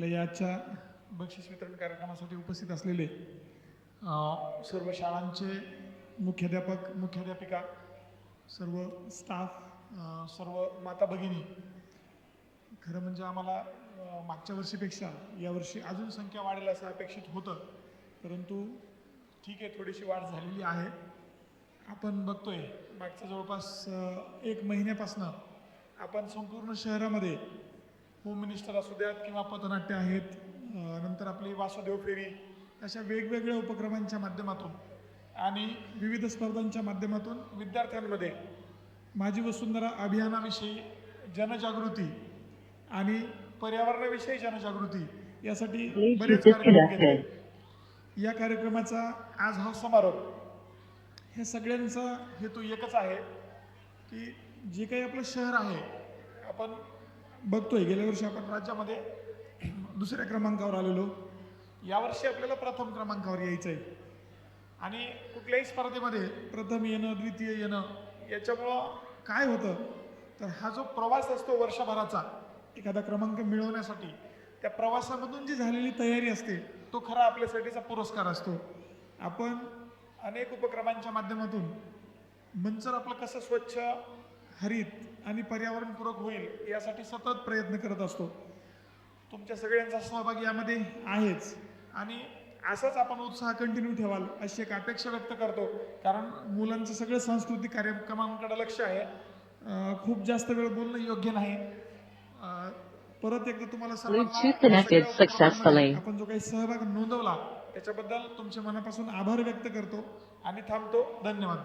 आपल्या याच्या बक्षीस वितरण कार्यक्रमासाठी उपस्थित असलेले सर्व शाळांचे मुख्याध्यापक मुख्याध्यापिका सर्व स्टाफ सर्व माता भगिनी खरं म्हणजे आम्हाला मागच्या वर्षीपेक्षा यावर्षी अजून संख्या वाढेल असं अपेक्षित होतं परंतु ठीक आहे थोडीशी वाढ झालेली आहे. आपण बघतोय मागच्या जवळपास एक महिन्यापासनं आपण संपूर्ण शहरामध्ये होम मिनिस्टर असू द्यात किंवा पथनाट्य आहेत नंतर आपली वासुदेव फेरी अशा वेगवेगळ्या उपक्रमांच्या माध्यमातून आणि विविध स्पर्धांच्या माध्यमातून विद्यार्थ्यांमध्ये माझी वसुंधरा अभियानाविषयी जनजागृती आणि पर्यावरणाविषयी जनजागृती यासाठी बरेच कार्यक्रम. घेतले या कार्यक्रमाचा आज हा समारोप हे सगळ्यांचा हेतू एकच आहे की जे काही आपलं शहर आहे आपण बघतोय. गेल्या वर्षी आपण राज्यामध्ये दुसऱ्या क्रमांकावर आलेलो. यावर्षी आपल्याला प्रथम क्रमांकावर यायचं आहे आणि कुठल्याही स्पर्धेमध्ये प्रथम येणं द्वितीय येणं याच्यामुळं काय होतं तर हा जो प्रवास असतो वर्षभराचा एखादा क्रमांक मिळवण्यासाठी त्या प्रवासामधून जी झालेली तयारी असते तो खरा आपल्यासाठीचा पुरस्कार असतो. आपण अनेक उपक्रमांच्या माध्यमातून मंचर आपलं कसं स्वच्छ हरित आणि पर्यावरणपूरक होईल यासाठी सतत प्रयत्न करत असतो. तुमच्या सगळ्यांचा सहभाग यामध्ये आहेच. आणि असाच आपण उत्साह कंटिन्यू ठेवाल अशी एक अपेक्षा व्यक्त करतो. कारण मुलांचं सगळं सांस्कृतिक कार्यक्रमांकडे लक्ष आहे. खूप जास्त वेळ बोलणं योग्य नाही. परत एकदा तुम्हाला. आपण जो काही सहभाग नोंदवला त्याच्याबद्दल तुमचे मनापासून आभार व्यक्त करतो. आणि थांबतो. धन्यवाद.